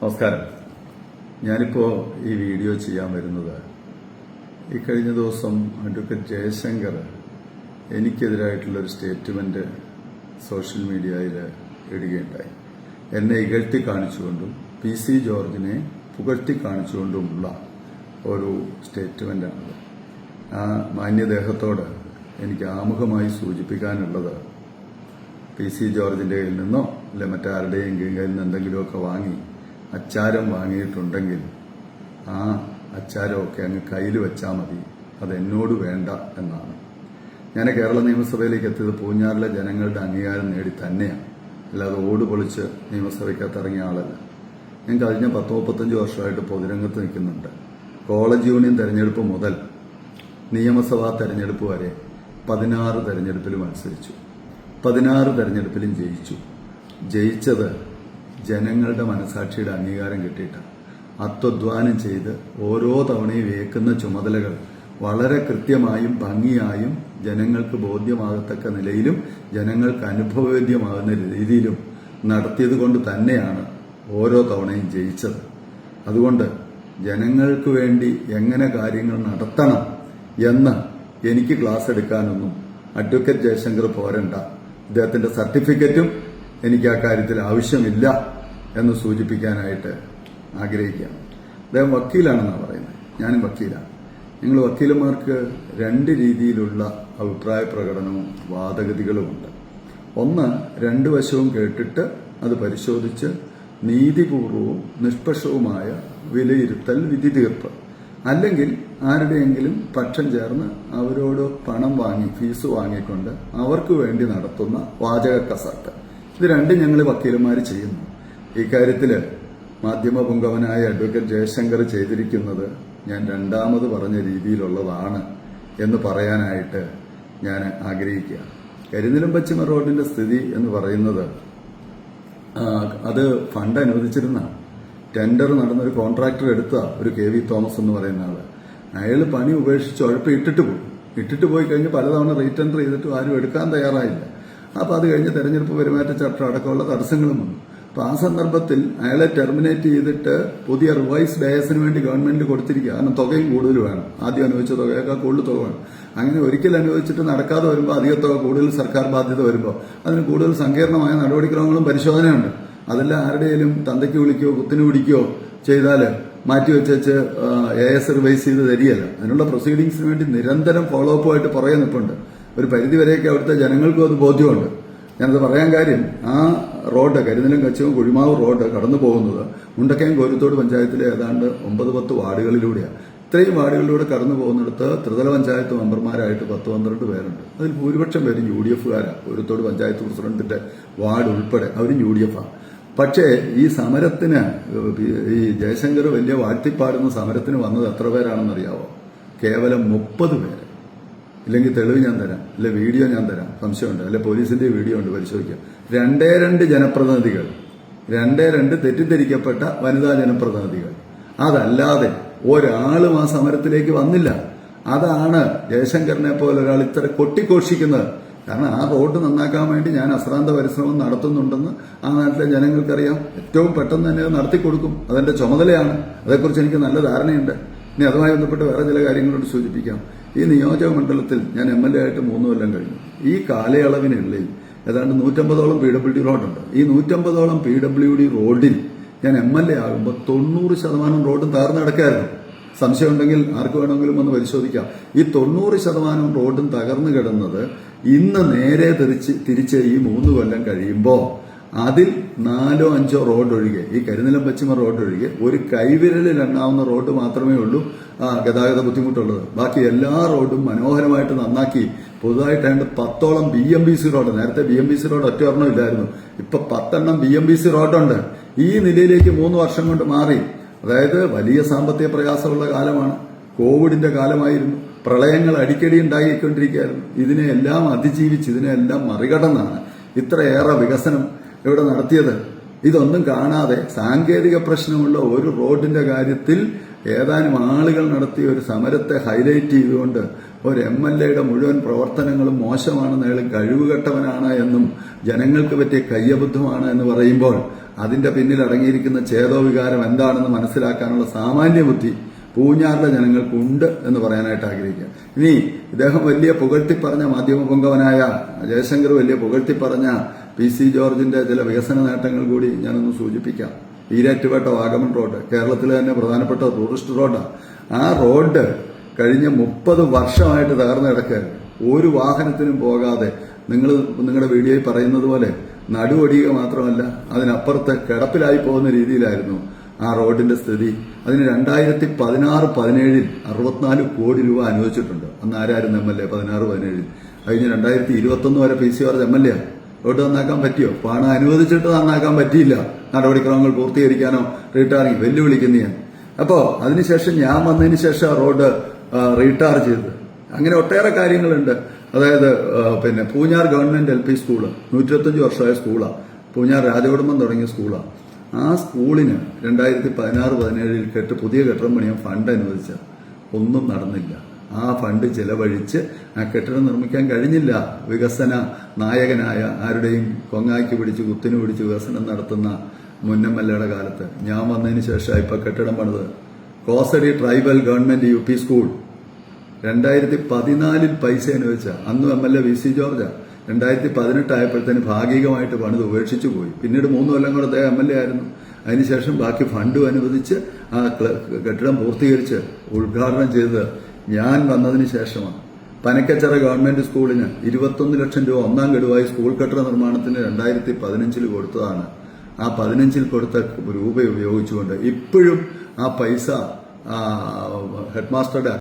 നമസ്കാരം. ഞാനിപ്പോൾ ഈ വീഡിയോ ചെയ്യാൻ വരുന്നത് ഈ കഴിഞ്ഞ ദിവസം അഡ്വക്കേറ്റ് ജയശങ്കർ എനിക്കെതിരായിട്ടുള്ള ഒരു സ്റ്റേറ്റ്മെന്റ് സോഷ്യൽ മീഡിയയിൽ ഇടുകയുണ്ടായി. എന്നെ ഇകഴ്ത്തി കാണിച്ചുകൊണ്ടും പി സി ജോർജിനെ പുകഴ്ത്തി കാണിച്ചുകൊണ്ടുമുള്ള ഒരു സ്റ്റേറ്റ്മെന്റാണത്. ആ മാന്യദേഹത്തോട് എനിക്ക് ആമുഖമായി സൂചിപ്പിക്കാനുള്ളത് പി സി ജോർജിന്റെ കയ്യിൽ നിന്നോ അല്ലെ മറ്റാരുടെയും കയ്യിൽ നിന്ന് എന്തെങ്കിലുമൊക്കെ വാങ്ങി അച്ചാരം വാങ്ങിയിട്ടുണ്ടെങ്കിൽ ആ അച്ചാരമൊക്കെ അങ്ങ് കയ്യിൽ വെച്ചാൽ മതി. അത് എന്നോട് വേണ്ട എന്നാണ്. ഞാൻ കേരള നിയമസഭയിലേക്ക് എത്തിയത് പൂഞ്ഞാറിലെ ജനങ്ങളുടെ അംഗീകാരം നേടി തന്നെയാണ്. അല്ലാതെ ഓട് പൊളിച്ച് നിയമസഭയ്ക്കകത്ത് ഇറങ്ങിയ ആളല്ല. ഞാൻ കഴിഞ്ഞ പത്ത് മുപ്പത്തഞ്ച് വർഷമായിട്ട് പൊതുരംഗത്ത് നിൽക്കുന്നുണ്ട്. കോളേജ് യൂണിയൻ തെരഞ്ഞെടുപ്പ് മുതൽ നിയമസഭാ തെരഞ്ഞെടുപ്പ് വരെ പതിനാറ് തെരഞ്ഞെടുപ്പിൽ മത്സരിച്ചു. പതിനാറ് തെരഞ്ഞെടുപ്പിലും ജയിച്ചു. ജയിച്ചത് ജനങ്ങളുടെ മനസാക്ഷിയുടെ അംഗീകാരം കിട്ടിയിട്ടാണ് അത്വധ്വാനം ചെയ്ത് ഓരോ തവണയും ഏക്കുന്ന ചുമതലകൾ വളരെ കൃത്യമായും ഭംഗിയായും ജനങ്ങൾക്ക് ബോധ്യമാകത്തക്ക നിലയിലും ജനങ്ങൾക്ക് അനുഭവവേദ്യമാകുന്ന രീതിയിലും നടത്തിയത് കൊണ്ട് തന്നെയാണ് ഓരോ തവണയും ജയിച്ചത്. അതുകൊണ്ട് ജനങ്ങൾക്ക് വേണ്ടി എങ്ങനെ കാര്യങ്ങൾ നടത്തണം എന്ന് എനിക്ക് ക്ലാസ് എടുക്കാനൊന്നും അഡ്വക്കേറ്റ് ജയശങ്കർ പോരണ്ട. അദ്ദേഹത്തിന്റെ സർട്ടിഫിക്കറ്റും എനിക്ക് ആ കാര്യത്തിൽ ആവശ്യമില്ല എന്ന് സൂചിപ്പിക്കാനായിട്ട് ആഗ്രഹിക്കുകയാണ് അദ്ദേഹം വക്കീലാണെന്നാണ് പറയുന്നത്. ഞാനും വക്കീലാണ്. നിങ്ങൾ വക്കീലന്മാർക്ക് രണ്ട് രീതിയിലുള്ള അഭിപ്രായ പ്രകടനവും വാദഗതികളുമുണ്ട് ഒന്ന് രണ്ട് വശവും കേട്ടിട്ട് അത് പരിശോധിച്ച് നീതിപൂർവവും നിഷ്പക്ഷവുമായ വിലയിരുത്തൽ വിധി തീർപ്പ് അല്ലെങ്കിൽ ആരുടെയെങ്കിലും പക്ഷം ചേർന്ന് അവരോട് പണം വാങ്ങി ഫീസ് വാങ്ങിക്കൊണ്ട് അവർക്ക് വേണ്ടി നടത്തുന്ന വാചക കസർത്ത് ഇത് രണ്ടും ഞങ്ങൾ വക്കീലന്മാർ ചെയ്യുന്നു. ഇക്കാര്യത്തിൽ മാധ്യമ പുങ്കവനായ അഡ്വക്കേറ്റ് ജയശങ്കർ ചെയ്തിരിക്കുന്നത് ഞാൻ രണ്ടാമത് പറഞ്ഞ രീതിയിലുള്ളതാണ് എന്ന് പറയാനായിട്ട് ഞാൻ ആഗ്രഹിക്കുക കരിനിലം പശ്ചിമ റോഡിന്റെ സ്ഥിതി എന്ന് പറയുന്നത് അത് ഫണ്ട് അനുവദിച്ചിരുന്ന ടെൻഡർ നടന്നൊരു കോൺട്രാക്ടർ എടുത്ത ഒരു കെ വി തോമസ് എന്ന് പറയുന്ന ആൾ. അയാൾ പണി ഉപേക്ഷിച്ച് ഉഴപ്പ് ഇട്ടിട്ട് പോയി. ഇട്ടിട്ട് പോയി കഴിഞ്ഞ് പലതവണ റീടെൻഡർ ചെയ്തിട്ടും ആരും എടുക്കാൻ തയ്യാറായില്ല. അപ്പൊ അത് കഴിഞ്ഞ് തെരഞ്ഞെടുപ്പ് പെരുമാറ്റച്ചട്ടം അടക്കമുള്ള തടസ്സങ്ങളും വന്നു. അപ്പൊ ആ സന്ദർഭത്തിൽ അയാളെ ടെർമിനേറ്റ് ചെയ്തിട്ട് പുതിയ റിവൈസ് ഡയസിന് വേണ്ടി ഗവൺമെന്റ് കൊടുത്തിരിക്കുക. കാരണം തുകയും കൂടുതൽ വേണം. ആദ്യം അനുവദിച്ച തുകയേക്കാൾ കൂടുതൽ തുക വേണം. അങ്ങനെ ഒരിക്കൽ അനുവദിച്ചിട്ട് നടക്കാതെ വരുമ്പോൾ അധിക തുക കൂടുതൽ സർക്കാർ ബാധ്യത വരുമ്പോൾ അതിന് കൂടുതൽ സങ്കീർണമായ നടപടിക്രമങ്ങളും പരിശോധനയുണ്ട്. അതെല്ലാം ആരുടെയും തന്തയ്ക്ക് വിളിക്കുകയോ കുത്തിന് പിടിക്കുകയോ ചെയ്താൽ മാറ്റിവെച്ച് എ എസ് റിവൈസ് ചെയ്ത് തരികയല്ല. അതിനുള്ള പ്രൊസീഡിങ്സിന് വേണ്ടി നിരന്തരം ഫോളോ ആയിട്ട് പുറകെ നിൽപ്പുണ്ട് ഒരു പരിധിവരെയൊക്കെ അവിടുത്തെ ജനങ്ങൾക്കും അത് ബോധ്യമുണ്ട്. ഞാനത് പറയാൻ കാര്യം ആ റോഡ് കരിനിലും കച്ചവും കുഴിമാവ് റോഡ് കടന്നു പോകുന്നത് മുണ്ടക്കയം കോരുത്തോട് പഞ്ചായത്തിലെ ഏതാണ്ട് ഒമ്പത് പത്ത് വാർഡുകളിലൂടെയാണ്. ഇത്രയും വാർഡുകളിലൂടെ കടന്നു പോകുന്നിടത്ത് ത്രിതല പഞ്ചായത്ത് മെമ്പർമാരായിട്ട് പത്ത് പന്ത്രണ്ട് പേരുണ്ട്. അതിൽ ഭൂരിപക്ഷം പേരും യു ഡി എഫുകാരാണ് കോരുത്തോട് പഞ്ചായത്ത് പ്രസിഡന്റിന്റെ വാർഡ് ഉൾപ്പെടെ അവരും യു ഡി എഫാണ് പക്ഷേ ഈ സമരത്തിന് ഈ ജയശങ്കർ വലിയ വാഴ്ത്തിപ്പാടുന്ന സമരത്തിന് വന്നത് എത്ര പേരാണെന്നറിയാവോ? കേവലം മുപ്പത് പേര്. ഇല്ലെങ്കിൽ തെളിവ് ഞാൻ തരാം. അല്ലെ വീഡിയോ ഞാൻ തരാം. സംശയമുണ്ട്. അല്ലെ പോലീസിന്റെ വീഡിയോ ഉണ്ട്. പരിശോധിക്കാം. രണ്ടേ രണ്ട് ജനപ്രതിനിധികൾ രണ്ടേ രണ്ട് തെറ്റിദ്ധരിക്കപ്പെട്ട വനിതാ ജനപ്രതിനിധികൾ. അതല്ലാതെ ഒരാളും ആ സമരത്തിലേക്ക് വന്നില്ല. അതാണ് ജയശങ്കറിനെ പോലെ ഒരാൾ ഇത്ര കൊട്ടിഘോഷിക്കുന്നത്. കാരണം ആ റോഡ് നന്നാക്കാൻ വേണ്ടി ഞാൻ അശ്രാന്ത പരിശ്രമം നടത്തുന്നുണ്ടെന്ന് ആ നാട്ടിലെ ജനങ്ങൾക്കറിയാം. ഏറ്റവും പെട്ടെന്ന് തന്നെ നടത്തി കൊടുക്കും അതെന്റെ ചുമതലയാണ്. അതേക്കുറിച്ച് എനിക്ക് നല്ല ധാരണയുണ്ട്. ഇനി അതുമായി ബന്ധപ്പെട്ട് വേറെ ചില കാര്യങ്ങളോട് സൂചിപ്പിക്കാം. ഈ നിയോജക മണ്ഡലത്തിൽ ഞാൻ എം എൽ എ ആയിട്ട് മൂന്ന് കൊല്ലം കഴിഞ്ഞു. ഈ കാലയളവിനുള്ളിൽ ഏതാണ്ട് നൂറ്റമ്പതോളം പി ഡബ്ല്യു ഡി റോഡുണ്ട്. ഈ നൂറ്റമ്പതോളം പി ഡബ്ല്യു ഡി റോഡിൽ ഞാൻ എം എൽ എ ആകുമ്പോൾ തൊണ്ണൂറ് ശതമാനം റോഡും തകർന്നു കിടക്കായിരുന്നു സംശയമുണ്ടെങ്കിൽ ആർക്ക് വേണമെങ്കിലും ഒന്ന് പരിശോധിക്കാം. ഈ തൊണ്ണൂറ് ശതമാനം റോഡും തകർന്നു കിടന്നത് ഇന്ന് നേരെ തിരിച്ച് തിരിച്ച് ഈ മൂന്ന് കൊല്ലം കഴിയുമ്പോൾ അതിൽ നാലോ അഞ്ചോ റോഡ് ഒഴികെ ഈ കരിനിലം പശ്ചിമ റോഡ് ഒഴികെ ഒരു കൈവിരലിൽ എണ്ണാവുന്ന റോഡ് മാത്രമേ ഉള്ളൂ ഗതാഗത ബുദ്ധിമുട്ടുള്ളത്. ബാക്കി എല്ലാ റോഡും മനോഹരമായിട്ട് നന്നാക്കി പുതുതായിട്ട് രണ്ട് പത്തോളം B M B C road നേരത്തെ B M B C road ഒറ്റ ഒരെണ്ണം ഇല്ലായിരുന്നു ഇപ്പൊ പത്തെണ്ണം ബി എം ബി സി റോഡുണ്ട്. ഈ നിലയിലേക്ക് മൂന്ന് വർഷം കൊണ്ട് മാറി. അതായത് വലിയ സാമ്പത്തിക പ്രയാസമുള്ള കാലമാണ്. കോവിഡിന്റെ കാലമായിരുന്നു. പ്രളയങ്ങൾ അടിക്കടി ഉണ്ടായിക്കൊണ്ടിരിക്കുകയായിരുന്നു. ഇതിനെ എല്ലാം അതിജീവിച്ച് ഇതിനെല്ലാം മറികടന്നാണ് ഇത്രയേറെ വികസനം. ഇവിടെ നടത്തിയത്? ഇതൊന്നും കാണാതെ സാങ്കേതിക പ്രശ്നമുള്ള ഒരു റോഡിന്റെ കാര്യത്തിൽ ഏതാനും ആളുകൾ നടത്തിയ ഒരു സമരത്തെ ഹൈലൈറ്റ് ചെയ്തുകൊണ്ട് ഒരു എം എൽ എയുടെ മുഴുവൻ പ്രവർത്തനങ്ങളും മോശമാണെന്ന് അയാൾ കഴിവുകെട്ടവനാണ് എന്നും ജനങ്ങൾക്ക് പറ്റിയ കയ്യബദ്ധമാണ് എന്ന് പറയുമ്പോൾ അതിന്റെ പിന്നിൽ അടങ്ങിയിരിക്കുന്ന ചേതോവികാരം എന്താണെന്ന് മനസ്സിലാക്കാനുള്ള സാമാന്യ ബുദ്ധി പൂഞ്ഞാറിലെ ജനങ്ങൾക്കുണ്ട് എന്ന് പറയാനായിട്ട് ആഗ്രഹിക്കുക. ഇനി ഇദ്ദേഹം വലിയ പുകഴ്ത്തി പറഞ്ഞ മാധ്യമ പൊങ്കവനായ ജയശങ്കർ വലിയ പുകഴ്ത്തി പറഞ്ഞ പി സി ജോർജിന്റെ ചില വികസന നേട്ടങ്ങൾ കൂടി ഞാനൊന്ന് സൂചിപ്പിക്കാം. ഈരാറ്റുപേട്ട വാഗമൺ റോഡ് കേരളത്തിലെ തന്നെ പ്രധാനപ്പെട്ട ടൂറിസ്റ്റ് റോഡാണ് ആ റോഡ് കഴിഞ്ഞ മുപ്പത് വർഷമായിട്ട് തകർന്നു കിടക്കുകയാണ് ഒരു വാഹനത്തിനും പോകാതെ നിങ്ങൾ നിങ്ങളുടെ വീഡിയോയിൽ പറയുന്നത് പോലെ നടുവടിയുക മാത്രമല്ല അതിനപ്പുറത്ത് കിടപ്പിലായി പോകുന്ന രീതിയിലായിരുന്നു ആ റോഡിന്റെ സ്ഥിതി. അതിന് രണ്ടായിരത്തി പതിനാറ് പതിനേഴിൽ അറുപത്തിനാല് കോടി രൂപ അനുവദിച്ചിട്ടുണ്ട്. അന്ന് ആരായിരുന്നു എം എൽ എ? പതിനാറ് പതിനേഴിൽ. കഴിഞ്ഞ് രണ്ടായിരത്തി ഇരുപത്തൊന്ന് വരെ P C R M L A road നന്നാക്കാൻ പറ്റിയോ? പണം അനുവദിച്ചിട്ട് നന്നാക്കാൻ പറ്റിയില്ല. നടപടിക്രമങ്ങൾ പൂർത്തീകരിക്കാനോ റീടാറിങ് വെല്ലുവിളിക്കുന്ന ഞാൻ. അപ്പോ അതിനുശേഷം ഞാൻ വന്നതിന് ശേഷം റോഡ് റീടാർജ് റീടാർ ചെയ്തത്. അങ്ങനെ ഒട്ടേറെ കാര്യങ്ങളുണ്ട്. അതായത് പിന്നെ Poonjar government L P school നൂറ്റിരുപത്തഞ്ച് വർഷമായ സ്കൂളാണ് പൂഞ്ഞാർ രാജകുടുംബം തുടങ്ങിയ സ്കൂളാണ് ആ സ്കൂളിന് രണ്ടായിരത്തി പതിനാറ് പതിനേഴിൽ കെട്ട് പുതിയ കെട്ടിടം പണിയാൻ ഫണ്ട് അനുവദിച്ച ഒന്നും നടന്നില്ല. ആ ഫണ്ട് ചെലവഴിച്ച് ആ കെട്ടിടം നിർമ്മിക്കാൻ കഴിഞ്ഞില്ല. വികസന നായകനായ ആരുടെയും കൊങ്ങാക്കി പിടിച്ച് കുത്തിന് പിടിച്ച് വികസനം നടത്തുന്ന മുന്നമ്മല്ലയുടെ കാലത്ത്. ഞാൻ വന്നതിന് ശേഷം ഇപ്പൊ കെട്ടിടം പണിത് കോസടി tribal government U P school. രണ്ടായിരത്തി പതിനാലിൽ പൈസ അനുവദിച്ച അന്ന് M L A V C George രണ്ടായിരത്തി പതിനെട്ട് ആയപ്പോഴത്തേന് ഭാഗികമായിട്ട് പണിത് ഉപേക്ഷിച്ചു പോയി. പിന്നീട് മൂന്ന് കൊല്ലം കൂടെ അദ്ദേഹം എം എൽ എ ആയിരുന്നു. അതിനുശേഷം ബാക്കി ഫണ്ടും അനുവദിച്ച് ആ കെട്ടിടം പൂർത്തീകരിച്ച് ഉദ്ഘാടനം ചെയ്തത് ഞാൻ വന്നതിന് ശേഷമാണ്. പനക്കച്ചറ ഗവൺമെന്റ് സ്കൂളിന് ഇരുപത്തൊന്ന് ലക്ഷം രൂപ ഒന്നാം ഗഡുവായി സ്കൂൾ കെട്ടിട നിർമ്മാണത്തിന് രണ്ടായിരത്തി പതിനഞ്ചിൽ കൊടുത്തതാണ്. ആ പതിനഞ്ചിൽ കൊടുത്ത രൂപ ഉപയോഗിച്ചുകൊണ്ട് ഇപ്പോഴും ആ പൈസ ഹെഡ് മാസ്റ്ററുടെ